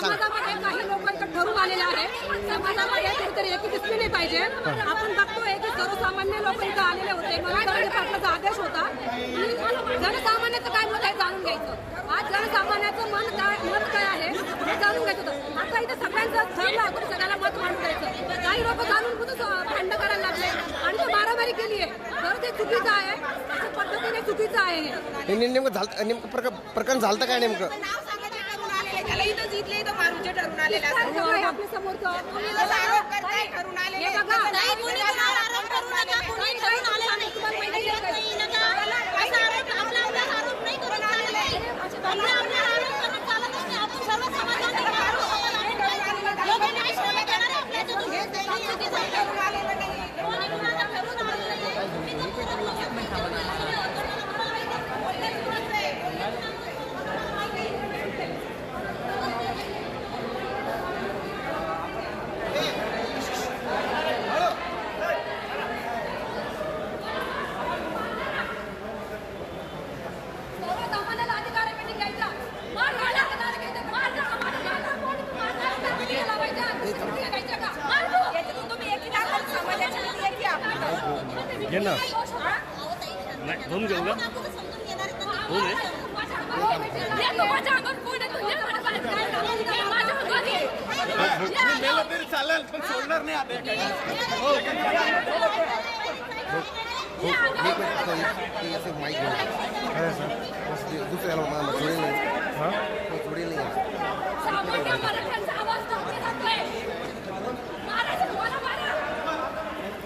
समाजामध्ये काही लोकांचं ठरून आलेलं आहे समाजामध्ये कुठेतरी एकी दिसली नाही पाहिजे. आपण बघतोय की सर्वसामान्य लोक इथं आलेले होते. मला दळणे पाटलाचा आदेश होता. जनसामान्याचं काय मत आहे जाणून घ्यायचं. आज जनसामान्याचं मन काय मत काय आहे हे जाणून घ्यायचं होतं. आता इथं सगळ्यांचं ठरलं होतं सगळ्याला मत मांडून द्यायचं. काही लोक जाणून कुठं भांड करायला लागले. आणि ते मारामारी केली आहे. तर ते चुकीचं आहे. पद्धतीने चुकीचं आहे नेमकं झालं नेमकं प्रकरण झालं काय नेमकं नाव सांगायचे ठरून आलेले त्याला इथं जिथले इथं मारूचे ठरून आलेले आरोप करताय ठरून आलेले हे बघा. नाही, कुणी कोणावर आरोप करू नका, कुणी ठरून आलेलं नाही. तुम्हाला माहिती आहे का? असा आरोप आपला आपला आरोप नाही करून चालत नाही. आपला आपला आरोप करून चालतच नाही. आपण सर्व समाजाने आरोप करायला लोकं नाही श्रम देणार आहे आपल्याच्यातून. हे चुकीचं आहे. ठरून आलेलं नाही. कोणी कोणाला ठरून आलेलं नाही. तुम्ही जर परत लोकांना ठरून आलेलं होतं, तर मला माहिती आहे. बोलण्यात कोणाचं आहे? बोलण्यात कोणाचं आहे? सर्वसामान्याला अधिकार आहे म्हणजे घ्यायचा. मार खायला अधिकार घ्यायचा. मार जा, मार जा. कोणी तुम्हाला अधिकार केला पाहिजे. अधिकार घ्यायचा का? मार तू. याच्यातून तुम्ही एकी दाखल समाजाची नीती एकी आपली. घे ना घेऊ का मला. मेलं तरी चालेल पण सोडणार नाही आता काही हो. दुसऱ्याला मला जोडेल. नाही हां जोडेल नाही सामान्य आवाज दाबला जातोय. मारायचं तुम्हाला मारा.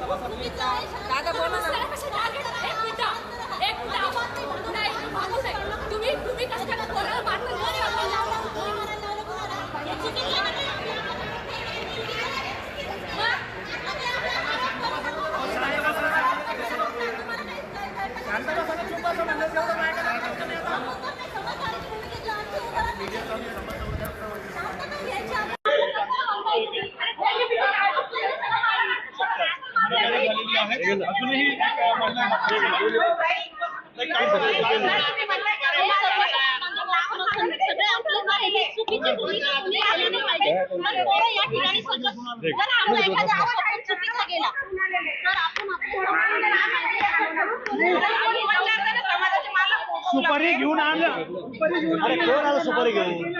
दादा बोला ना एक मिनिट एक मिनिट नाही माणूस आहे तुम्ही तुम्ही कसं काय कोणाला मारलं कोणी अजूनही एक महिला चुकीची भूमिका कुणी केली नाही पाहिजे पण पोरं या ठिकाणी सगळं जर आमचा एखादा आरोप आपण चुकीचा गेला तर आपण समाजाचे मालक सुपारी घेऊन आलं सुपारी घेऊन अरे कोण आलं सुपारी घेऊन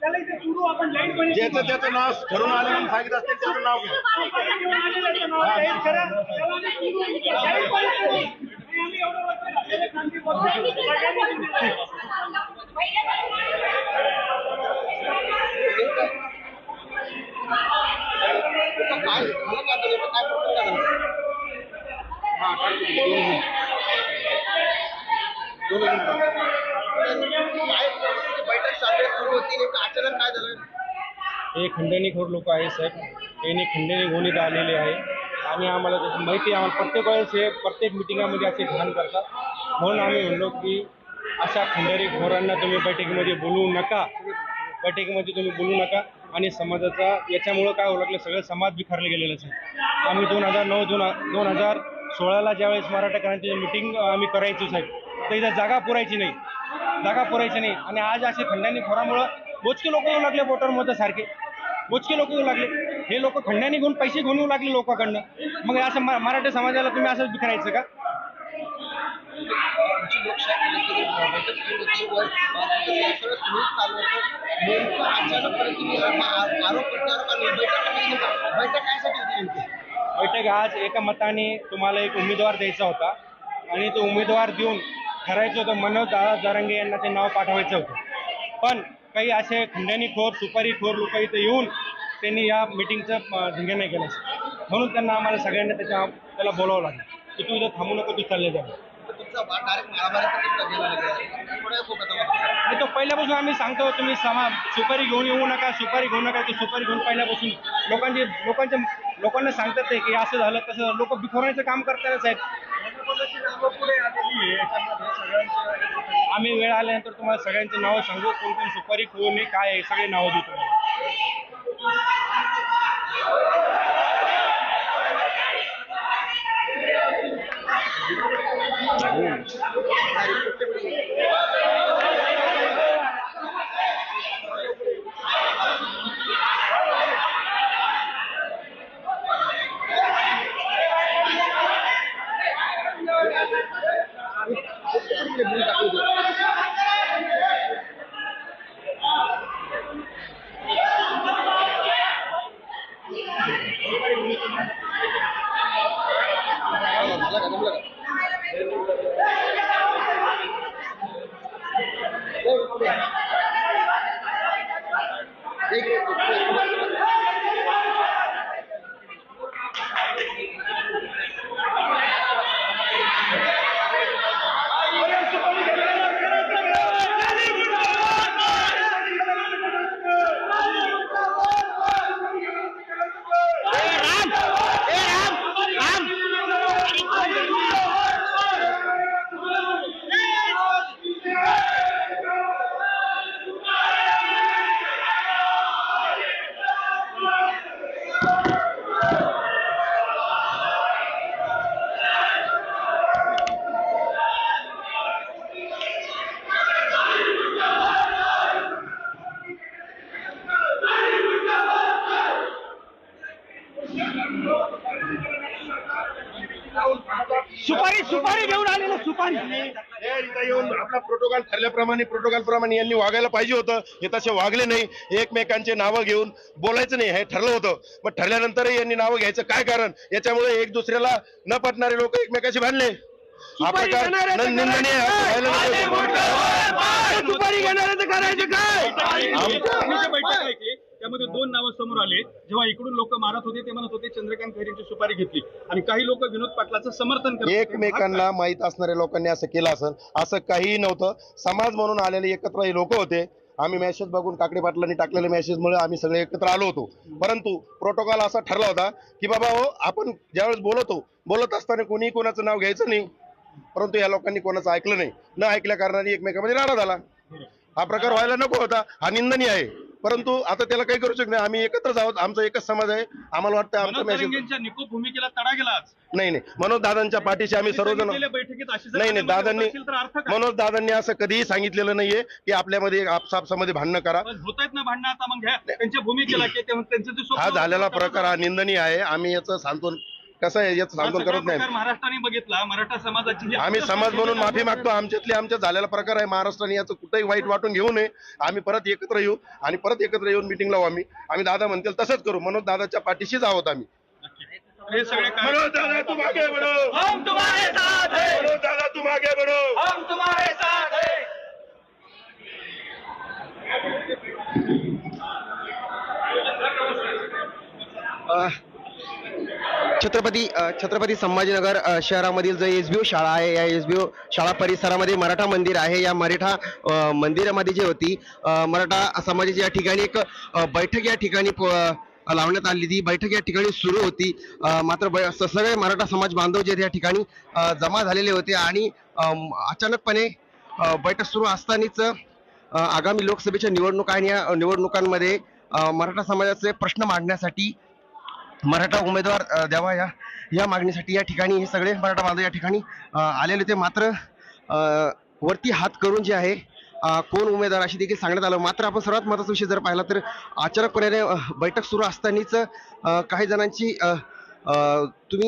त्याला इथे सुरू आपण लाईन ज्याचं त्याचं नाव ठरून आलं म्हणून सांगितलं असेल त्याचं नाव घ्या. सुपारी घेऊन आलेलं नाव जाहीर करा. त्याला आम्ही सुरू जाहीर पण करू. आणि आम्ही एवढं वर्ष झालेलं क्रांती करतो. सगळ्यांनी दिलेलं आहे. काय झालं काय काय झालं हां काढतो शाळेत नेमकं अचानक काय झालं? हे खंडणीखोर लोक आहे साहेब. यांनी खंडणी घेऊन इथं आलेले आहे. आणि आम्हाला त्याची माहिती आहे आम्हाला प्रत्येक वेळेस हे प्रत्येक मिटिंगामध्ये असे घाण करतात. म्हणून आम्ही म्हणलो की अशा खंडणी खोरांना तुम्ही बैठकीमध्ये बोलवू नका. बैठकीमध्ये तुम्ही बोलू नका. आणि समाजाचा याच्यामुळं काय होऊ लागलं सगळं समाज बिखरले गेलेलं आहे. आम्ही दोन हजार नऊ दोन दोन हजार सोळाला ज्यावेळेस मराठा क्रांतीची मिटिंग आम्ही करायचो साहेब. तर इथं जागा पुरायची नाही. जागा पुरायची नाही. आणि आज असे खंडांनी खोरामुळं मोजके लोक येऊ लागले वोटरमध्ये सारखे. मोजके लोक येऊ लागले. हे लोक खंडांनी घेऊन पैसे घेऊन येऊ लागले लोकांकडनं. मग असं मराठा समाजाला तुम्ही असंच बिखरायचं का? बैठक आज एका मताने तुम्हाला एक उमेदवार द्यायचा होता. आणि तो उमेदवार देऊन ठरायचं होतं मनोज दादा जरांगे यांना ते नाव पाठवायचं होतं. पण काही असे खंडणीखोर सुपारीखोर लोक इथं येऊन त्यांनी या मिटिंगचं धिंगाणे केलं. म्हणून त्यांना आम्हाला सगळ्यांना त्याच्या त्याला बोलावं लागलं. की तू इथं थांबू नको तू चालले जा. तर तो पहिल्यापासून आम्ही सांगतो तुम्ही समा सुपारी घेऊन येऊ नका सुपारी घेऊ नका ते सुपारी घेऊन पहिल्यापासून लोकांचे लोकांच्या लोकांना सांगतात ते की असं झालं तसं लोक बिखोरण्याचं काम करतानाच आहेत. आम्ही वेळ आल्यानंतर तुम्हाला सगळ्यांचे नावं सांगू कोण कोण सुपारी कोण काय आहे सगळे नावं देतो. सुपारी सुपारी घेऊन आलेलं सुपारी. हे इथं येऊन आपला प्रोटोकॉल ठरल्याप्रमाणे प्रोटोकॉल प्रमाणे यांनी वागायला पाहिजे होतं. हे तसे वागले नाही. एकमेकांचे नावं घेऊन बोलायचं नाही. हे ठरलं होतं. मग ठरल्यानंतरही यांनी नावं घ्यायचं काय कारण? याच्यामुळे एक दुसऱ्याला न पटणारे लोक एकमेकाशी भांडले. हा प्रकार न- निंदनीय आहे. व्हायला नको. सुपारी घेणाऱ्याचं करायचं काय? आमच्या- बैठक ऐकली त्यामध्ये दोन नावं समोर आले. जेव्हा इकडून लोक मारत होते ते म्हणत होते चंद्रकांत खैरेंची सुपारी घेतली. आणि काही लोक विनोद पाटलाचं समर्थन करत होते. एकमेकांना माहीत असणाऱ्या लोकांनी असं केलं असेल असं काहीही नव्हतं. समाज म्हणून आलेले एकत्र हे लोक होते. आम्ही मेसेज बघून काकडे पाटलांनी टाकलेल्या मेसेजमुळे आम्ही सगळे एकत्र आलो होतो. परंतु प्रोटोकॉल असा ठरला होता की बाबा हो आपण ज्यावेळेस बोलतो बोलत असताना कोणी कोणाचं नाव घ्यायचं नाही. परंतु या लोकांनी कोणाचं ऐकलं नाही. न ऐकल्या कारणाने एकमेकांमध्ये राडा झाला. हा प्रकार व्हायला नको होता. हा निंदनीय आहे. परंतु आता त्याला काही करू शकत नाही. आम्ही एकत्रच आहोत. आमचा एकच समाज आहे. आम्हाला वाटतं आमचा तरंगेंच्या निकोप भूमिकेला तडा गेला आज नाही नाही. मनोज दादांच्या पाठीशी आम्ही सर्वजण बैठकीत अशी जर नाही नाही. दादांनी असेल तर अर्थ काय मनोज दादांनी असं कधीही सांगितलेलं नाहीये की आपल्यामध्ये आपसापसामध्ये भांडणं करा. पण होत आहेत ना भांडणं आता मग घ्या. त्यांच्या भूमिकेला की ते- त्यांचं ते स्वप्न हा होतं, झालेला प्रकार हा निंदनीय आहे. आम्ही याचं सांत्वन कसं आहे याचं सगळा करत नाही. महाराष्ट्राने बघितला मराठा समाजाची ही आम्ही समाज म्हणून माफी मागतो आमच्यातली आमच्या झालेला प्रकार आहे महाराष्ट्राने याचं कुठेही वाईट वाटून घेऊ नये. आम्ही परत एकत्र येऊ आणि परत एकत्र येऊन मिटिंग लावू आम्ही. आम्ही दादा म्हणतील तसंच करू. मनोज दादाच्या पाठीशीच आहोत आम्ही. हे सगळे दादा तू मागे बढो हम तुम्हारे साथ हैं. मनोज दादा तू मागे बढो हम तुम्हारे साथ हैं. अ, छत्रपती छत्रपती संभाजीनगर शहरामधील जो एस बी ओ शाळा आहे या एस बी ओ शाळा परिसरामध्ये मराठा मंदिर आहे. या मराठा मंदिरामध्ये जी होती मराठा समाजाची या ठिकाणी एक बैठक या ठिकाणी प- लावण्यात आली ती बैठक या ठिकाणी सुरू होती. मात्र ब- सगळे मराठा समाज बांधव जे या ठिकाणी जमा झालेले होते आणि अचानकपणे बैठक सुरू असतानाच आगामी लोकसभेच्या निवडणुका आणि या निवडणुकांमध्ये मराठा समाजाचे प्रश्न मांडण्यासाठी मराठा उमेदवार द्यावा या या मागणीसाठी या ठिकाणी हे सगळे मराठा बांधव या ठिकाणी आलेले होते मात्र वरती हात करून जे आहे कोण उमेदवार अशी देखील सांगण्यात आलं. मात्र आपण सर्वात महत्त्वाचा विषय जर पाहिला तर अचानकपणे बैठक सुरू असतानाच काही जणांची तुम्ही